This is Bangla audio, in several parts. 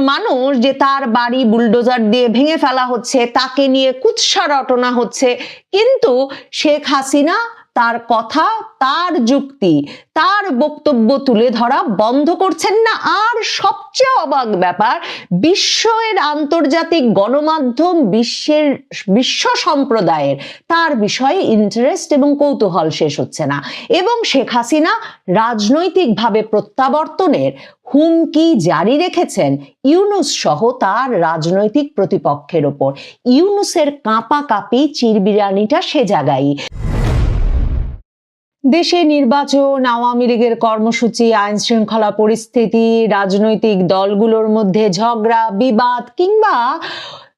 মানুষ যে তার বাড়ি বুলডোজার দিয়ে ভেঙে ফেলা হচ্ছে, তাকে নিয়ে কুৎসা রটনা হচ্ছে। কিন্তু শেখ হাসিনা তার কথা, তার যুক্তি, তার বক্তব্য তুলে ধরা বন্ধ করছেন না। আর সবচেয়ে অবাক ব্যাপার বিশ্বের আন্তর্জাতিক গণমাধ্যম বিশ্বের, বিশ্ব সম্প্রদায়ের, তার বিষয়ে ইন্টারেস্ট এবং কৌতূহল শেষ হচ্ছে না। এবং শেখ হাসিনা রাজনৈতিকভাবে প্রত্যাবর্তনের হুমকি জারি রেখেছেন ইউনুস সহ তার রাজনৈতিক প্রতিপক্ষের ওপর। ইউনুসের কাঁপা কাঁপি চিরবিরানিটা সে জায়গায় দেশে নির্বাচন আওয়ামী লীগের কর্মসূচি আইন শৃঙ্খলা পরিস্থিতি রাজনৈতিক দলগুলোর মধ্যে ঝগড়া বিবাদ কিংবা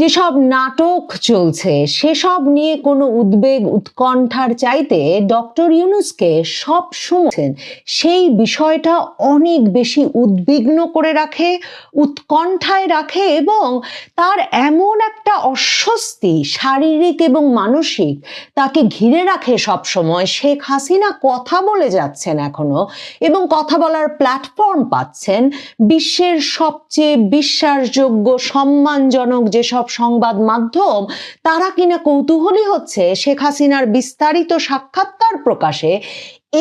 যেসব নাটক চলছে, সেসব নিয়ে কোনো উদ্বেগ উৎকণ্ঠার চাইতে ডক্টর ইউনুসকে সব শুনছেন সেই বিষয়টা অনেক বেশি উদ্বিগ্ন করে রাখে, উৎকণ্ঠায় রাখে এবং তার এমন একটা অস্বস্তি শারীরিক এবং মানসিক তাকে ঘিরে রাখে সব সময়। শেখ হাসিনা কথা বলে যাচ্ছেন এখনও এবং কথা বলার প্ল্যাটফর্ম পাচ্ছেন। বিশ্বের সবচেয়ে বিশ্বাসযোগ্য, সম্মানজনক যেসব সংবাদ মাধ্যম, তারা কিনা কৌতূহলী হচ্ছে শেখ হাসিনার বিস্তারিত সাক্ষাৎকার প্রকাশে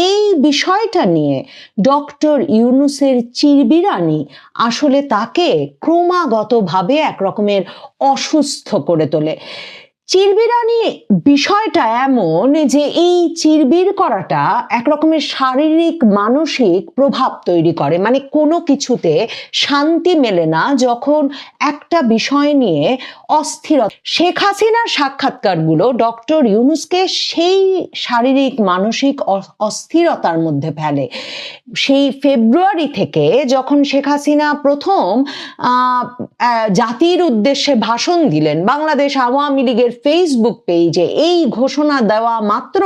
এই বিষয়টা নিয়ে ডক্টর ইউনুসের চিরবিরানি আসলে তাকে ক্রমাগতভাবে এক রকমের অসুস্থ করে তোলে। চিরবিরানি বিষয়টা এমন যে এই চিরবির করাটা একরকমের শারীরিক, মানসিক প্রভাব তৈরি করে। মানে কোনো কিছুতে শান্তি মেলে না যখন একটা বিষয় নিয়ে অস্থিরতা শেখ হাসিনার সাক্ষাৎকারগুলো ডক্টর ইউনুসকে সেই শারীরিক, মানসিক অস্থিরতার মধ্যে ফেলে। সেই ফেব্রুয়ারি থেকে যখন শেখ হাসিনা প্রথম জাতির উদ্দেশ্যে ভাষণ দিলেন, বাংলাদেশ আওয়ামী লীগের ফেসবুক পেজে এই ঘোষণা দেওয়া মাত্র,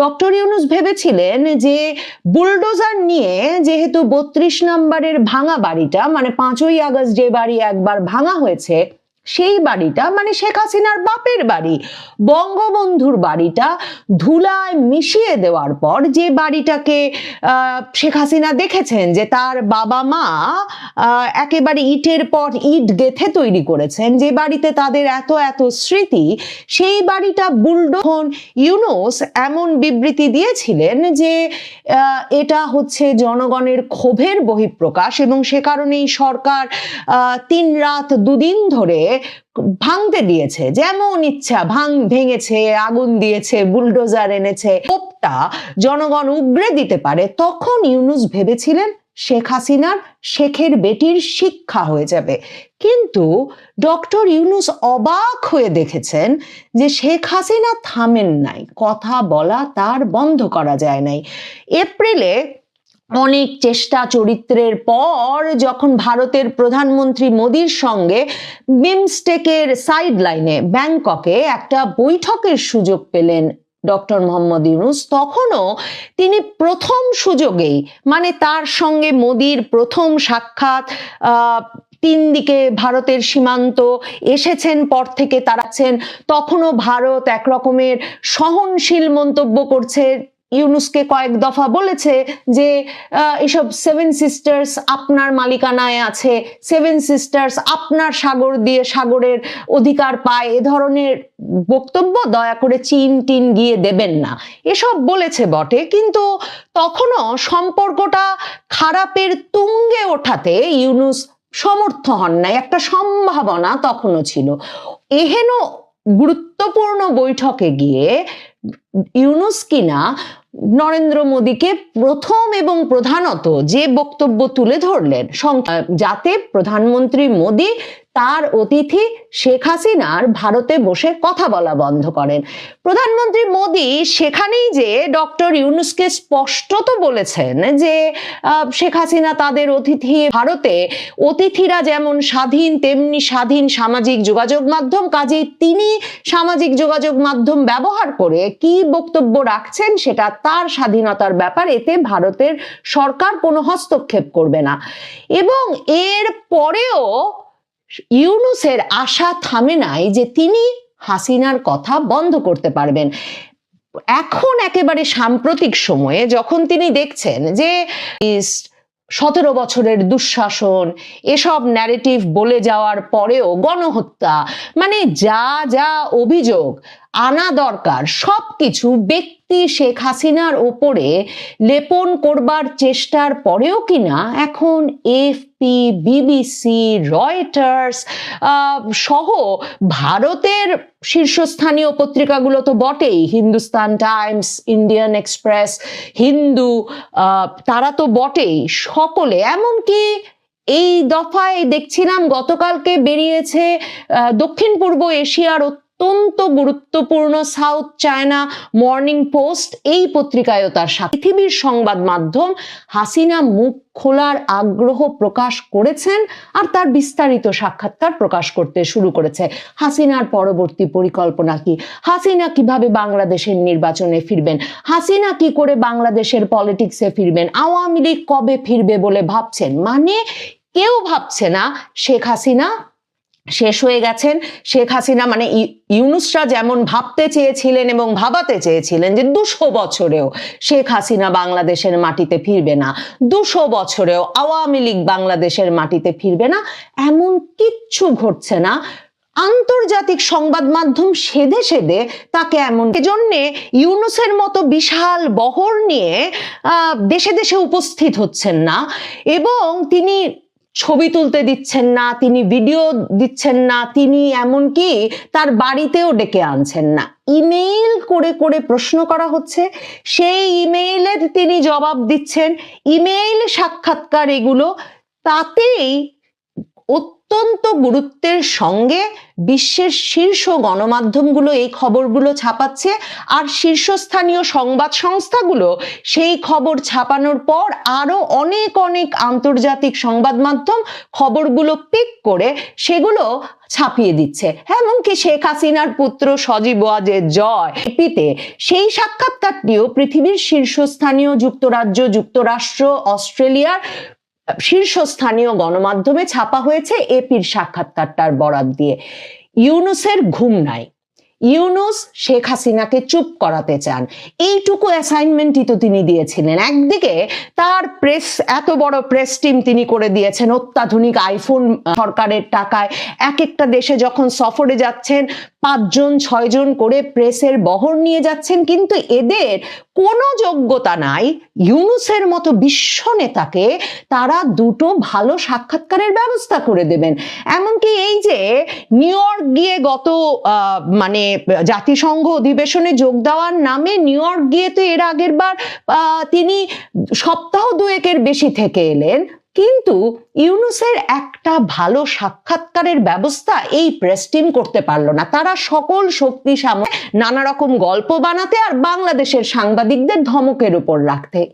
ডক্টর ইউনুস ভেবেছিলেন যে বুলডোজার নিয়ে যেহেতু বত্রিশ নম্বরের ভাঙা বাড়িটা মানে পাঁচই আগস্ট যে বাড়ি একবার ভাঙা হয়েছে সেই বাড়িটা মানে শেখ হাসিনার বাপের বাড়ি। বঙ্গবন্ধুর বাড়িটা ধুলায় মিশিয়ে দেওয়ার পর যে বাড়িটাকে শেখ হাসিনা দেখেছেন যে তার বাবা মা একেবারে ইটের পর ইট গেথে তৈরি করেছেন, যে বাড়িতে তাদের এত এত স্মৃতি, সেই বাড়িটা বুলডোখন ইউনোস এমন বিবৃতি দিয়েছিলেন যে এটা হচ্ছে জনগণের ক্ষোভের বহিঃপ্রকাশ এবং সে কারণেই সরকার তিন রাত দুদিন ধরে ভাঙতে দিয়েছে, যেমন ইচ্ছা ভাঙ, ভেঙেছে, আগুন দিয়েছে, বুলডোজার এনেছে ক্ষোভটা জনগণ উগরে দিতে পারে, তখন ইউনুস ভেবেছিলেন শেখ হাসিনার শেখের বেটির শিক্ষা হয়ে যাবে। কিন্তু ডক্টর ইউনুস অবাক হয়ে দেখেছেন যে শেখ হাসিনা থামেন নাই, কথা বলা তার বন্ধ করা যায় নাই। এপ্রিলে অনেক চেষ্টা চরিত্রের পর যখন ভারতের প্রধানমন্ত্রী মোদীর সঙ্গে বিমস্টেকের সাইড লাইনে ব্যাংককে একটা বৈঠকের সুযোগ পেলেন ডক্টর মোহাম্মদ ইউনুস, তখনও তিনি প্রথম সুযোগেই মানে তার সঙ্গে মোদির প্রথম সাক্ষাৎ তিন দিকে ভারতের সীমান্ত এসেছেন, পর থেকে তাড়াচ্ছেন তখনও ভারত এক রকমের সহনশীল মন্তব্য করছে ইউনুসকে কয়েক দফা বলেছে যে এসব সেভেন সিস্টার্স আপনার মালিকানায় আছে। সেভেন সিস্টার্স আপনার সাগর দিয়ে সাগরের অধিকার পায়। এ ধরনের বক্তব্য দয়া করে চীন টিন গিয়ে দেবেন না। এসব বলেছে বটে, কিন্তু তখনও সম্পর্কটা খারাপের তুঙ্গে ওঠাতে ইউনুস সমর্থ হন নাই। একটা সম্ভাবনা তখনও ছিল। এহেন গুরুত্বপূর্ণ বৈঠকে গিয়ে ইউনুস কিনা নরেন্দ্র মোদীকে প্রথম এবং প্রধানত যে বক্তব্য তুলে ধরলেন যাতে প্রধানমন্ত্রী মোদী তার অতিথি শেখ হাসিনার ভারতে বসে কথা বলা বন্ধ করেন। প্রধানমন্ত্রী মোদী সেখানেই যে ডক্টর ইউনুসকে স্পষ্টত বলেছেন যে শেখ হাসিনা তাদের অতিথি ভারতে, অতিথিরা যেমন স্বাধীন, তেমনি স্বাধীন সামাজিক যোগাযোগ মাধ্যম, কাজেই তিনি সামাজিক যোগাযোগ মাধ্যম ব্যবহার করে কি বক্তব্য রাখছেন সেটা তার স্বাধীনতার ব্যাপার, এতে ভারতের সরকার কোনো হস্তক্ষেপ করবে না। এবং এর পরেও ইউনুসের আশা থামে নাই যে তিনি হাসিনার কথা বন্ধ করতে পারবেন। এখন একেবারে সাম্প্রতিক সময়ে যখন তিনি দেখছেন যে সতেরো বছরের দুঃশাসন, এসব ন্যারেটিভ বলে যাওয়ার পরেও গণহত্যা মানে যা যা অভিযোগ আনা দরকার, সবকিছু ব্যক্তি শেখ হাসিনার ওপরে লেপন করবার চেষ্টার পরেও কিনা এখন এফপি বিবিসি রয়টার্স সহ ভারতের শীর্ষস্থানীয় পত্রিকাগুলো তো বটেই Hindustan Times Indian Express Hindu তারা তো বটেই সকলে। এমনকি এই দফায় দেখছিলাম গতকালকে বেরিয়েছে দক্ষিণ পূর্ব এশিয়ার অত্যন্ত গুরুত্বপূর্ণ সাউথ চায়না মর্নিং পোস্ট এই পত্রিকায়ও তার সাথে। পৃথিবীর সংবাদ মাধ্যম হাসিনা মুখ খোলার আগ্রহ প্রকাশ করেছেন আর তার বিস্তারিত সাক্ষাৎকার প্রকাশ করতে শুরু করেছে। হাসিনার পরবর্তী পরিকল্পনা কি? হাসিনা কীভাবে বাংলাদেশের নির্বাচনে ফিরবেন? হাসিনা কি করে বাংলাদেশের পলিটিক্সে ফিরবেন? আওয়ামী লীগ কবে ফিরবে বলে ভাবছেন? মানে কেউ ভাবছে না শেখ হাসিনা শেষ হয়ে গেছেন। শেখ হাসিনা মানে ইউনুসরা যেমন ভাবতে চেয়েছিলেন এবং ভাবাতে চেয়েছিলেন যে দুশো বছরেও শেখ হাসিনা বাংলাদেশের মাটিতে ফিরবে না, দুশো বছরেও আওয়ামী লীগ বাংলাদেশের মাটিতে ফিরবে না, এমন কিচ্ছু ঘটছে না। আন্তর্জাতিক সংবাদ মাধ্যম সেধে সেধে তাকে এমন এজন্যে ইউনুসের মতো বিশাল বহর নিয়ে দেশে দেশে উপস্থিত হচ্ছেন না। এবং তিনি ছবি তুলতে দিচ্ছেন না, তিনি ভিডিও দিচ্ছেন না, তিনি এমনকি তার বাড়িতেও ডেকে আনছেন না। ইমেইল করে করে প্রশ্ন করা হচ্ছে, সেই ইমেইলের তিনি জবাব দিচ্ছেন। ইমেইল সাক্ষাৎকার এগুলো তাতেই অত্যন্ত গুরুত্বের সঙ্গে বিশ্বের শীর্ষ গণমাধ্যমগুলো এই খবরগুলো ছাপাচ্ছে, আর শীর্ষস্থানীয় সংবাদ সংস্থাগুলো সেই খবর ছাপানোর পর আরও অনেক অনেক আন্তর্জাতিক সংবাদ মাধ্যম খবরগুলো পিক করে সেগুলো ছাপিয়ে দিচ্ছে। এমনকি শেখ হাসিনার পুত্র সজীব ওয়াজের জয় এপিতে সেই সাক্ষাৎকারটিও পৃথিবীর শীর্ষস্থানীয় যুক্তরাজ্য, যুক্তরাষ্ট্র, অস্ট্রেলিয়ার শীর্ষস্থানীয় গণমাধ্যমে ছাপা হয়েছে এপির সাক্ষাৎকারটার বরাত দিয়ে। ইউনুসের ঘুম নাই। ইউনুস শেখ হাসিনাকে চুপ করাতে চান। এইটুকু অ্যাসাইনমেন্টই তো তিনি দিয়েছিলেন। একদিকে তার প্রেস এত বড় প্রেস টিম তিনি করে দিয়েছেন। অত্যাধুনিক আইফোন সরকারের টাকায়। এক একটা দেশে যখন সফরে যাচ্ছেন পাঁচজন, ছয়জন করে প্রেসের বহর নিয়ে যাচ্ছেন, কিন্তু এদের কোনো যোগ্যতা নাই। ইউনুসের মতো বিশ্ব নেতাকে তারা দুটো ভালো সাক্ষাৎকারের ব্যবস্থা করে দেবেন। এমনকি এই যে নিউ ইয়র্ক গিয়ে গত মানে জাতিসংঘ অধিবেশনে যোগ দেওয়ার নামে নিউ ইয়র্ক গিয়ে তো এর আগের বার তিনি সপ্তাহ দুয়েকের বেশি থেকে এলেন। কিন্তু ইউনুসের একটা ভালো সাক্ষাৎকারের ব্যবস্থা এই প্রেস টিম করতে পারল না। তারা সকল শক্তি সামনে নানা রকম গল্প বানাতে আর বাংলাদেশের সাংবাদিকদের ধমকের উপর রাখতে।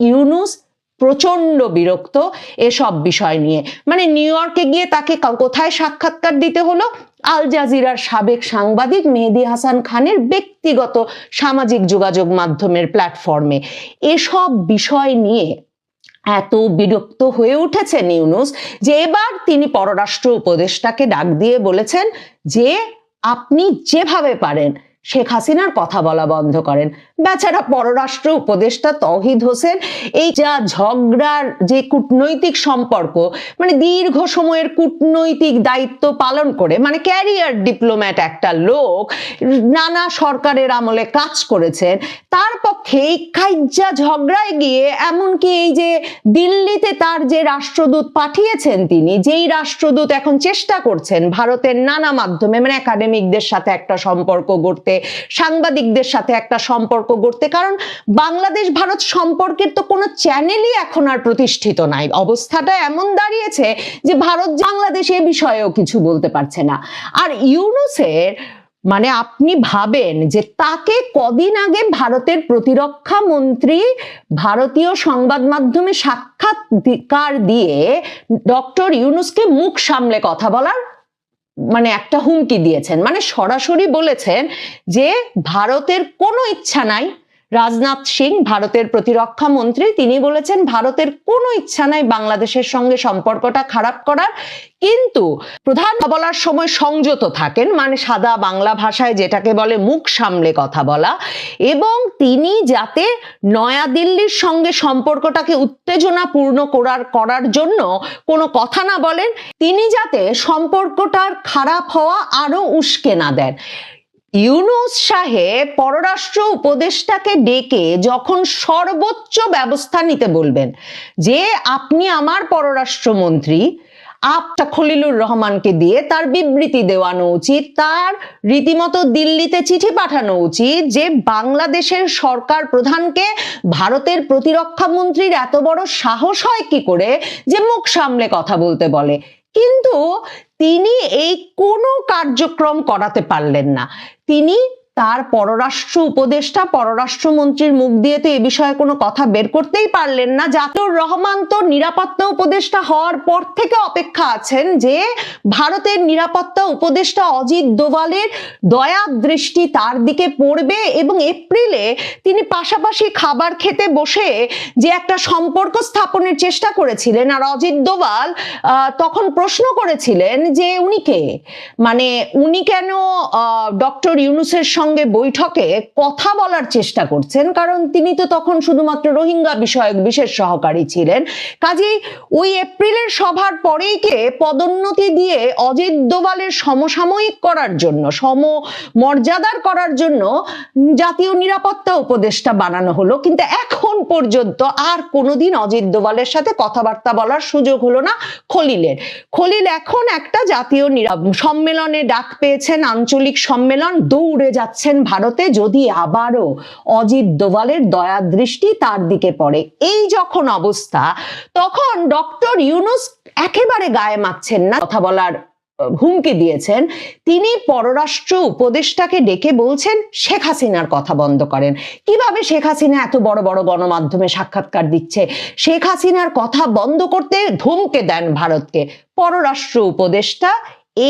ইউনুস প্রচণ্ড বিরক্ত এসব বিষয় নিয়ে। মানে নিউ ইয়র্কে গিয়ে তাকে কোথায় সাক্ষাৎকার দিতে হলো? আল জাজিরার সাবেক সাংবাদিক মেহেদি হাসান খানের ব্যক্তিগত সামাজিক যোগাযোগ মাধ্যমের প্ল্যাটফর্মে এসব বিষয় নিয়ে এত বিরক্ত হয়ে উঠেছেন ইউনুস যে এবার তিনি পররাষ্ট্র উপদেষ্টাকে ডাক দিয়ে বলেছেন যে আপনি যেভাবে পারেন শেখ হাসিনার কথা বলা বন্ধ করেন। বেচারা পররাষ্ট্র উপদেষ্টা তহিদ হোসেন, এই যা ঝগড়ার যে কূটনৈতিক সম্পর্ক মানে দীর্ঘ সময়ের কূটনৈতিক দায়িত্ব পালন করে মানে ক্যারিয়ার ডিপ্লোম্যাট একটা লোক, নানা সরকারের আমলে কাজ করেছেন, তার পক্ষে এই কাইজা ঝগড়ায় গিয়ে এমনকি এই যে দিল্লিতে তার যে রাষ্ট্রদূত পাঠিয়েছেন তিনি, যেই রাষ্ট্রদূত এখন চেষ্টা করছেন ভারতের নানা মাধ্যমে মানে একাডেমিকদের সাথে একটা সম্পর্ক গড়তে, সাংবাদিকদের সাথে একটা সম্পর্ক গড়তে, কারণ বাংলাদেশ ভারত সম্পর্কের তো কোনো চ্যানেলই এখন আর প্রতিষ্ঠিত নাই। অবস্থাটা এমন দাঁড়িয়েছে যে ভারত বাংলাদেশ এ বিষয়েও কিছু বলতে পারছে না। আর ইউনুসের মানে আপনি ভাবেন যে তাকে কদিন আগে ভারতের প্রতিরক্ষা মন্ত্রী ভারতীয় সংবাদ মাধ্যমে সাক্ষাৎকার দিয়ে ডক্টর ইউনুসকে মুখ সামলে কথা বলার মানে একটা হুমকি দিয়েছেন। মানে সরাসরি বলেছেন যে ভারতের কোনো ইচ্ছা নাই রাজনাথ সিং, ভারতের প্রতিরক্ষা মন্ত্রী। তিনি বলেছেন, ভারতের কোনো ইচ্ছা নাই বাংলাদেশের সঙ্গে সম্পর্কটা খারাপ করার। কিন্তু প্রধান বলার সময় সংযত থাকেন মানে সাদা বাংলা ভাষায় যেটাকে বলে মুখ সামলে কথা বলা। এবং তিনি যাতে নয়াদিল্লির সঙ্গে সম্পর্কটাকে উত্তেজনাপূর্ণ করার করার জন্য কোনো কথা না বলেন, তিনি যাতে সম্পর্কটার খারাপ হওয়া আরও উস্কে না দেন। ইউনুস সাহেব পররাষ্ট্র উপদেষ্টাকে ডেকে যখন সর্বোচ্চ ব্যবস্থা নিতে বলবেন, যে আপনি আমার পররাষ্ট্রমন্ত্রী আপটা খলিলুর রহমানকে দিয়ে তার বিবৃতি দেওয়ানো উচিত, তার রীতিমতো দিল্লিতে চিঠি পাঠানো উচিত যে বাংলাদেশের সরকার প্রধানকে ভারতের প্রতিরক্ষা মন্ত্রীর এত বড় সাহস হয় কি করে যে মুখ সামলে কথা বলতে বলে। কিন্তু তিনি এই কোনো কার্যক্রম করাতে পারলেন না। তিনি তার পররাষ্ট্র উপদেষ্টা, পররাষ্ট্রমন্ত্রীর মুখ দিয়ে তো এ বিষয়ে কোনো কথা বের করতেই পারলেন না। জাতুর রহমান তো নিরাপত্তা উপদেষ্টা হওয়ার পর থেকে অপেক্ষা আছেন যে ভারতের নিরাপত্তা উপদেষ্টা অজিত দোভালের দয়া দৃষ্টি তার দিকে পড়বে এবং এপ্রিলে তিনি পাশাপাশি খাবার খেতে বসে যে একটা সম্পর্ক স্থাপনের চেষ্টা করেছিলেন। আর অজিত দোভাল তখন প্রশ্ন করেছিলেন যে উনি কে? মানে উনি কেন ডক্টর ইউনুসের সঙ্গে বৈঠকে কথা বলার চেষ্টা করছেন, কারণ তিনি তো তখন শুধুমাত্র রোহিঙ্গা বিষয়ক বিশেষ সহকারী ছিলেন। কাজেই ওই এপ্রিলের সভার পরেই কে পদোন্নতি দিয়ে অজিত দোভালের সমসাময়িক করার জন্য সম মর্যাদার করার জন্য জাতীয় নিরাপত্তা উপদেষ্টা বানানো হলো। কিন্তু এখন পর্যন্ত আর কোনোদিন অজিত দোভালের সাথে কথাবার্তা বলার সুযোগ হলো না খলিলের। খলিল এখন একটা জাতীয় সম্মেলনে ডাক পেয়েছেন, আঞ্চলিক সম্মেলন, দৌড়ে যাচ্ছেন ভারতে যদি আবারও অজিত দোভালের দয়া দৃষ্টি তার দিকে পড়ে। এই যখন অবস্থা, তখন ডক্টর ইউনুস একেবারে গায়ে মাখছেন না, কথা বলার হুমকি দিয়েছেন। তিনি পররাষ্ট্র উপদেষ্টাকে ডেকে বলছেন, শেখ হাসিনার কথা বন্ধ করেন। কীভাবে শেখ হাসিনা এত বড় বড় গণমাধ্যমে সাক্ষাৎকার দিচ্ছে? শেখ হাসিনার কথা বন্ধ করতে ধমকে দেন ভারতকে। পররাষ্ট্র উপদেষ্টা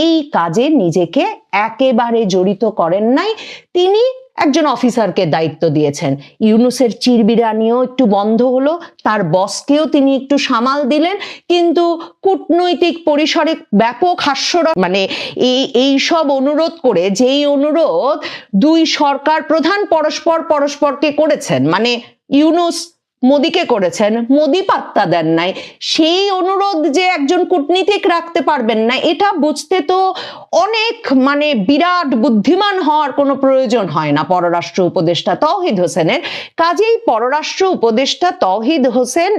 এই কাজে নিজেকে একেবারে জড়িত করেন নাই। তিনি একজন অফিসারকে দায়িত্ব দিয়েছেন। ইউনুসের চিরবিরানিও একটু বন্ধ হলো, তার বসকেও তিনি একটু সামাল দিলেন, কিন্তু কূটনৈতিক পরিসরে ব্যাপক হাস্যর মানে এই এই সব অনুরোধ করে, যেই অনুরোধ দুই সরকার প্রধান পরস্পর পরস্পরকে করেছেন মানে ইউনুস মোদিকে করেছেন, মোদি পাত্তা দেন নাই। সেই অনুরোধ যে একজন কূটনীতিক রাখতে পারবেন না, এটা বুঝতে তো অনেক মানে বিরাট বুদ্ধিমান হওয়ার কোনো প্রয়োজন হয় না পররাষ্ট্র উপদেষ্টা তৌহিদ হোসেনের। কাজেই পররাষ্ট্র উপদেষ্টা তৌহিদ হোসেন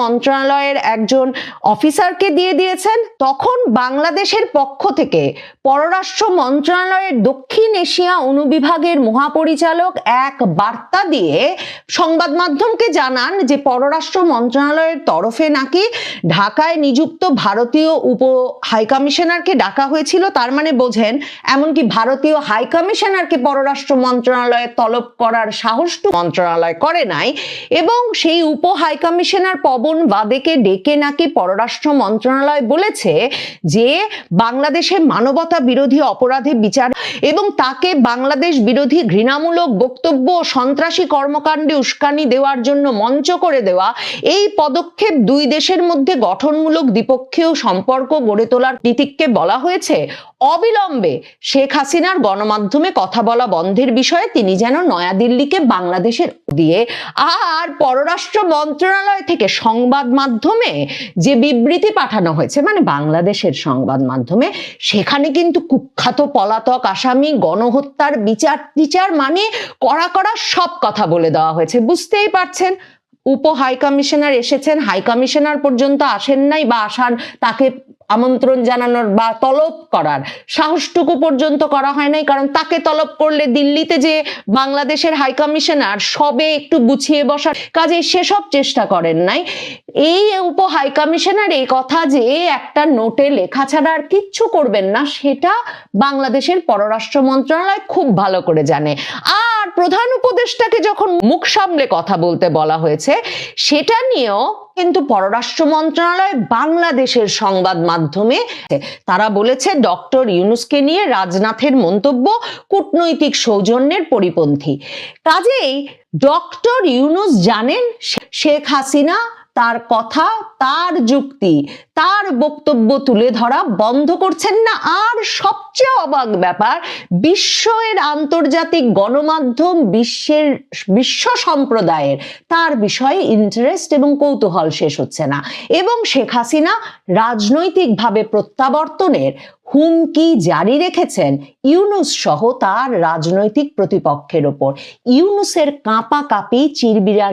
মন্ত্রণালয়ের একজন অফিসারকে দিয়ে দিয়েছেন। তখন বাংলাদেশের পক্ষ থেকে পররাষ্ট্র মন্ত্রণালয়ের দক্ষিণ এশিয়া অনুবিভাগের মহাপরিচালক এক বার্তা দিয়ে সংবাদ মাধ্যমকে জানান যে, পররাষ্ট্র মন্ত্রণালয়ের তরফে নাকি ঢাকায় নিযুক্ত ভারতীয় উপ হাইকমিশনারকে ডাকা হয়েছিল। তার মানে বোঝেন, এমনকি ভারতীয় হাইকমিশনারকে পররাষ্ট্র মন্ত্রণালয়ে তলব করার সাহসটুকু মন্ত্রণালয় করে নাই এবং সেই উপ হাইকমিশনার পবন বাদেকে ডেকে নাকি পররাষ্ট্র মন্ত্রণালয় বলেছে যে বাংলাদেশে মানবতা বিরোধী অপরাধে বিচার এবং তাকে বাংলাদেশ বিরোধী ঘৃণামূলক বক্তব্য সন্ত্রাসী কর্মকাণ্ডে উস্কানি দেওয়ার জন্য মঞ্চ করে দেওয়া এই পদক্ষেপ দুই দেশের মধ্যে গঠনমূলক দ্বিপক্ষীয় সম্পর্ক গড়ে তোলার নীতিককে বলা হয়েছে। অবিলম্বে শেখ হাসিনার গণমাধ্যমে কথা বলা বন্ধের বিষয়ে তিনি যেন নয়াদিল্লিকে বাংলাদেশের দিয়ে। আর পররাষ্ট্র মন্ত্রণালয় থেকে সংবাদ মাধ্যমে যে বিবৃতি পাঠানো হয়েছে মানে বাংলাদেশের সংবাদ মাধ্যমে, সেখানে কিন্তু কুখ্যাত পলাতক আসামি, গণহত্যার বিচার টিচার মানে কড়া কড়া সব কথা বলে দেওয়া হয়েছে। বুঝতেই পারছেন? উপ হাই কমিশনার এসেছেন, হাই কমিশনার পর্যন্ত আসেন নাই বা আসার তাকে আমন্ত্রণ জানানোর বা তলব করার। সাহসটুকু পর্যন্ত করা হয় নাই, কারণ তাকে তলব করলে দিল্লিতে যে বাংলাদেশের হাই কমিশনার সবে একটু গুছিয়ে বসার কাজে সেসব চেষ্টা করেন নাই। এই উপ হাই কমিশনার এই কথা যে একটা নোটে লেখা ছাড়া আর কিচ্ছু করবেন না, সেটা বাংলাদেশের পররাষ্ট্র মন্ত্রণালয় খুব ভালো করে জানে। আর প্রধান উপদেষ্টাকে যখন মুখ সামলে কথা বলতে বলা হয়েছে, সেটা নিয়েও কিন্তু পররাষ্ট্র মন্ত্রণালয় বাংলাদেশের সংবাদ মাধ্যমে তারা বলেছে, ডক্টর ইউনুসকে নিয়ে রাজনাথের মন্তব্য কূটনৈতিক সৌজন্যের পরিপন্থী। কাজেই ডক্টর ইউনুস জানেন, শেখ হাসিনা তার কথা, তার যুক্তি, তার বক্তব্য তুলে ধরা বন্ধ করছেন না। আর সবচেয়ে অবাক ব্যাপার বিশ্বের আন্তর্জাতিক গণমাধ্যম বিশ্বের, বিশ্ব সম্প্রদায়ের, তার বিষয়ে ইন্টারেস্ট এবং কৌতূহল শেষ হচ্ছে না। এবং শেখ হাসিনা রাজনৈতিকভাবে প্রত্যাবর্তনের হুমকি জারি রেখেছেন ইউনুস সহ তার রাজনৈতিক প্রতিপক্ষের ওপর। ইউনুসের কাঁপা কাঁপি চিরবিরা